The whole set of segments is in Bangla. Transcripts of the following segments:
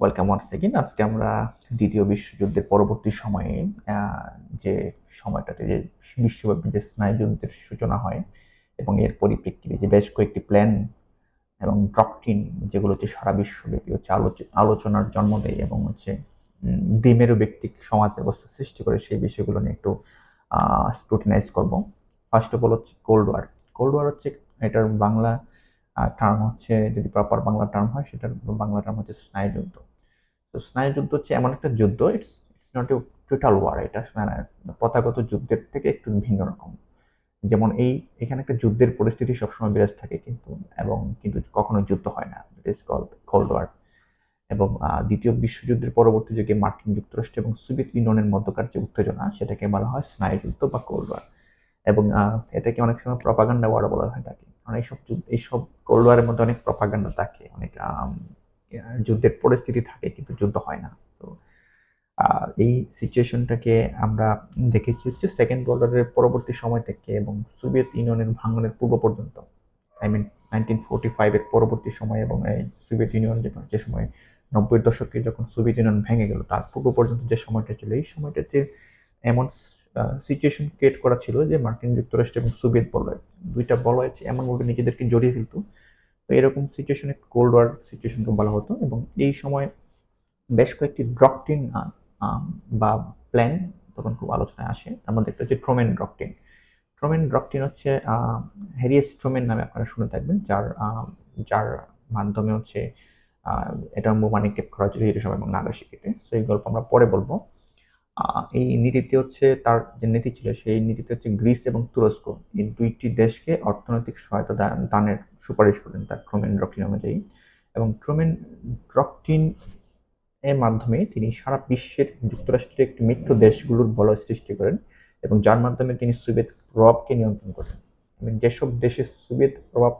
ওয়েলকাম ওয়ান্স সেকেন্ড আজকে আমরা দ্বিতীয় বিশ্বযুদ্ধের পরবর্তী সময়ে যে সময়টাতে যে বিশ্বব্যাপী যে স্নায়ুযুদ্ধের সূচনা হয় এবং এর পরিপ্রেক্ষিতে যে বেশ কয়েকটি প্ল্যান এবং ডক্ট্রিন যেগুলো হচ্ছে সারা বিশ্বব্যাপী হচ্ছে আলোচনার জন্ম দেয় এবং হচ্ছে দ্বিমেরু ব্যক্তিক সমাজ ব্যবস্থা সৃষ্টি করে সেই বিষয়গুলো নিয়ে একটু স্ক্রুটিনাইজ করব। ফার্স্ট অফ অল হচ্ছে কোল্ড ওয়ার কোল্ড ওয়ার হচ্ছে এটার বাংলা টার্ম হচ্ছে, যদি প্রপার বাংলা টার্ম হয়, সেটার বাংলা টার্ম হচ্ছে স্নায়ুযুদ্ধ তো স্নায়ুযুদ্ধ হচ্ছে এমন একটা যুদ্ধ it's it's not a total war এটা মানে পতাগত যুদ্ধের থেকে একটু ভিন্ন রকম। যেমন এই, এখানে একটা যুদ্ধের পরিস্থিতি সবসময় বিরাজ থাকে কিন্তু, এবং কিন্তু কখনো যুদ্ধ হয় না it is called cold war এবং দ্বিতীয় বিশ্বযুদ্ধের পরবর্তী যুগে মার্কিন যুক্তরাষ্ট্র এবং সোভিয়েত ইউনিয়নের মধ্যকার যে উত্তেজনা, সেটাকে বলা হয় স্নায়ুযুদ্ধ বা কোল্ড ওয়ার এবং এটাকে অনেক সময় প্রপাগান্ডা ওয়ার বলা হয় থাকে কারণ এইসব এইসব কোল্ড ওয়ারের মধ্যে অনেক প্রপাগান্ডা থাকে, অনেক যুদ্ধের পরিস্থিতি থাকে, কিন্তু যুদ্ধ হয় না। তো এই সিচুয়েশনটাকে আমরা দেখেছি হচ্ছে সেকেন্ড ওয়ার্ল্ড ওয়ারের পরবর্তী সময় থেকে এবং সোভিয়েত ইউনিয়নের ভাঙনের পূর্ব পর্যন্ত। আই মিন নাইনটিন ফোরটি ফাইভের পরবর্তী সময় এবং এই সোভিয়েত ইউনিয়ন যে যে সময় নব্বই দশকে যখন সোভিয়েত ইউনিয়ন ভেঙে গেল, তার পূর্ব পর্যন্ত যে সময়টা ছিল, এই সময়টাতে এমন সিচুয়েশন ক্রিয়েট করা ছিল যে মার্কিন যুক্তরাষ্ট্র এবং সোভিয়েত বলয়, দুইটা বলয় এমনভাবে নিজেদেরকে জড়িয়ে ফেলতো। তো এরকম সিচুয়েশনে কোল্ড ওয়ার সিচুয়েশনকে বলা হতো এবং এই সময় বেশ কয়েকটি ড্রকটিন বা প্ল্যান তখন খুব আলোচনায় আসে। তার মধ্যে একটা হচ্ছে ট্রোমেন ড্রকটিন ট্রোমেন ডক্ট্রিন হচ্ছে হ্যারিয়াস ট্রোমেন নামে আপনারা শুনে থাকবেন, যার যার মাধ্যমে হচ্ছে এটা বোমা নিক্ষেপ করা হয়েছিল হিরোশিমা এবং নাগাসাকিতে সো এই গল্প আমরা পরে বলব। এই নীতিতে হচ্ছে তার যে নীতি ছিল, সেই নীতিতে হচ্ছে গ্রিস এবং তুরস্ক এই দুইটি দেশকে অর্থনৈতিক সহায়তা দানের সুপারিশ করেন তার ট্রোমেন ডক্ট্রিন অনুযায়ী। এবং ট্রোমেন ডক্ট্রিন এর মাধ্যমে তিনি সারা বিশ্বের যুক্তরাষ্ট্রের একটি মিত্র দেশগুলোর বলয় সৃষ্টি করেন এবং যার মাধ্যমে তিনি সোভিয়েত প্রভাবকে নিয়ন্ত্রণ করেন। এবং যেসব দেশে সোভিয়েত প্রভাব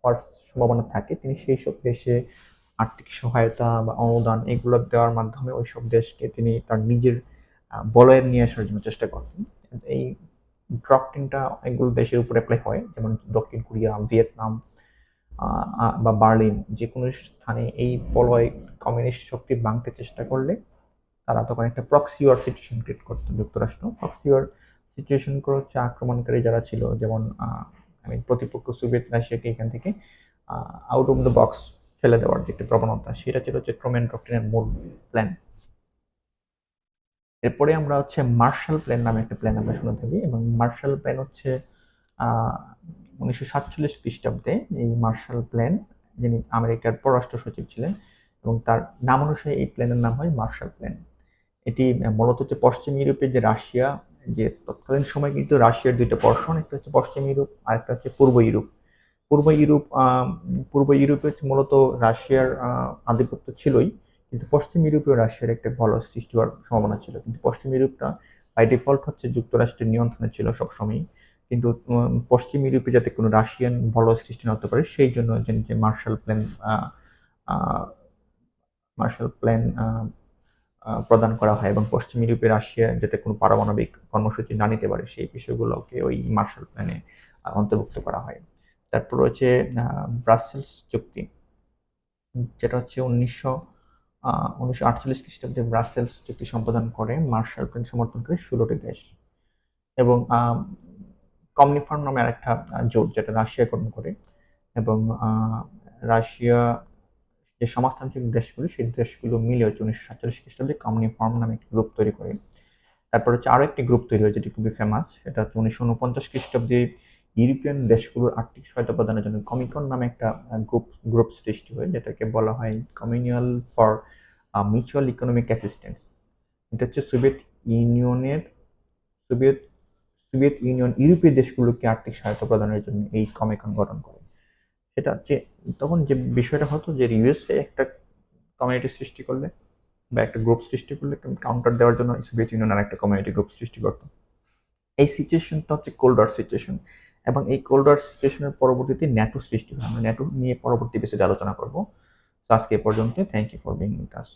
হওয়ার সম্ভাবনা থাকে, তিনি সেই সব দেশে আর্থিক সহায়তা বা অনুদান এগুলো দেওয়ার মাধ্যমে ওই সব দেশকে তিনি তার নিজের আহ, বলয়ে নিয়ে আসার জন্য চেষ্টা করতেন এই ড্রপটিনটা অনেকগুলো দেশের উপর অ্যাপ্লাই হয় যেমন দক্ষিণ কোরিয়া ভিয়েতনাম বা বার্লিন। যে কোনো স্থানে এই বলয় কমিউনিস্ট শক্তি ভাঙতে চেষ্টা করলে তারা তখন একটা প্রক্সিওর সিচুয়েশন ক্রিয়েট করতো যুক্তরাষ্ট্র। প্রক্সিওর সিচুয়েশন করে হচ্ছে আক্রমণকারী যারা ছিল যেমন আমি প্রতিপক্ষ সোভিয়েত রাশিয়াকে এখান থেকে আউট অফ দ্য বক্স ফেলে দেওয়ার যে একটা প্রবণতা সেটা ছিল হচ্ছে ট্রোমেন ডক্ট্রিনের মূল প্ল্যান এরপরে আমরা হচ্ছে মার্শাল প্ল্যান নামে একটা প্ল্যান আমরা শুনে থাকি এবং মার্শাল প্ল্যান হচ্ছে উনিশশো সাতচল্লিশ খ্রিস্টাব্দে এই মার্শাল প্ল্যান যিনি আমেরিকার পররাষ্ট্র সচিব ছিলেন এবং তার নাম অনুসারে এই প্ল্যানের নাম হয় মার্শাল প্ল্যান এটি মূলত হচ্ছে পশ্চিম ইউরোপের যে রাশিয়া, যে তৎকালীন সময় কিন্তু রাশিয়ার দুইটা পর্ষণ একটা হচ্ছে পশ্চিম ইউরোপ আর একটা হচ্ছে পূর্ব ইউরোপ। পূর্ব ইউরোপ পূর্ব ইউরোপে হচ্ছে মূলত রাশিয়ার আধিপত্য ছিলই। কিন্তু পশ্চিম ইউরোপেও রাশিয়ার একটা ভালো সৃষ্টি হওয়ার সম্ভাবনা ছিল। কিন্তু পশ্চিম ইউরোপটা বাই ডিফল্ট হচ্ছে যুক্তরাষ্ট্রের নিয়ন্ত্রণে ছিল সবসময় কিন্তু পশ্চিম ইউরোপে যাতে কোনো রাশিয়ান ভালো সৃষ্টি না হতে পারে, সেই জন্য যে মার্শাল প্ল্যান মার্শাল প্ল্যান প্রদান করা হয় এবং পশ্চিম ইউরোপে রাশিয়া যাতে কোনো পারমাণবিক কর্মসূচি না নিতে পারে, সেই বিষয়গুলোকে ওই মার্শাল প্ল্যানে অন্তর্ভুক্ত করা হয়। তারপর রয়েছে ব্রাসেলস চুক্তি। যেটা হচ্ছে উনিশশো উনিশশো আটচল্লিশ খ্রিস্টাব্দে ব্রাসেলস চুক্তি সম্পাদন করে, মার্শাল সমর্থন করে ষোলোটি দেশ। এবং কমনিফার্ম নামে আরেকটা জোট যেটা রাশিয়া গঠন করে। এবং রাশিয়া যে সমাজতান্ত্রিক দেশগুলো, সেই দেশগুলো মিলে হচ্ছে উনিশশো সাতচল্লিশ খ্রিস্টাব্দে কমিউনিফর্ম নামে একটি গ্রুপ তৈরি করে। তারপর হচ্ছে আরও একটি গ্রুপ তৈরি হয় যেটি খুবই ফেমাস সেটা হচ্ছে উনিশশো উনপঞ্চাশ খ্রিস্টাব্দে ইউরোপিয়ান দেশগুলোর আর্থিক সহায়তা প্রদানের জন্য কমিকন নামে একটা গ্রুপ গ্রুপ সৃষ্টি হয়, যেটাকে বলা হয় communal for mutual economic assistance এটা হচ্ছে সোভিয়েত ইউনিয়নের, সোভিয়েত সোভিয়েত ইউনিয়ন ইউরোপীয় দেশগুলোকে আর্থিক সহায়তা প্রদানের জন্য এই কমিকন গঠন করে। সেটা হচ্ছে, তখন যে বিষয়টা হতো যে ইউএসএ একটা কমিউনিটি সৃষ্টি করলে বা একটা গ্রুপ সৃষ্টি করলে কাউন্টার দেওয়ার জন্য সোভিয়েত ইউনিয়ন আর একটা কমিউনিটি গ্রুপ সৃষ্টি করতো। এই সিচুয়েশনটা হচ্ছে কোল্ড ওয়ার সিচুয়েশন এবং এই কোল্ড ওয়ার সিচুয়েশনের পরবর্তীতে ন্যাটো সৃষ্টি হয় আমরা ন্যাটো নিয়ে পরবর্তী বেসিসে আলোচনা করব। আজকে এ পর্যন্ত thank you for being in us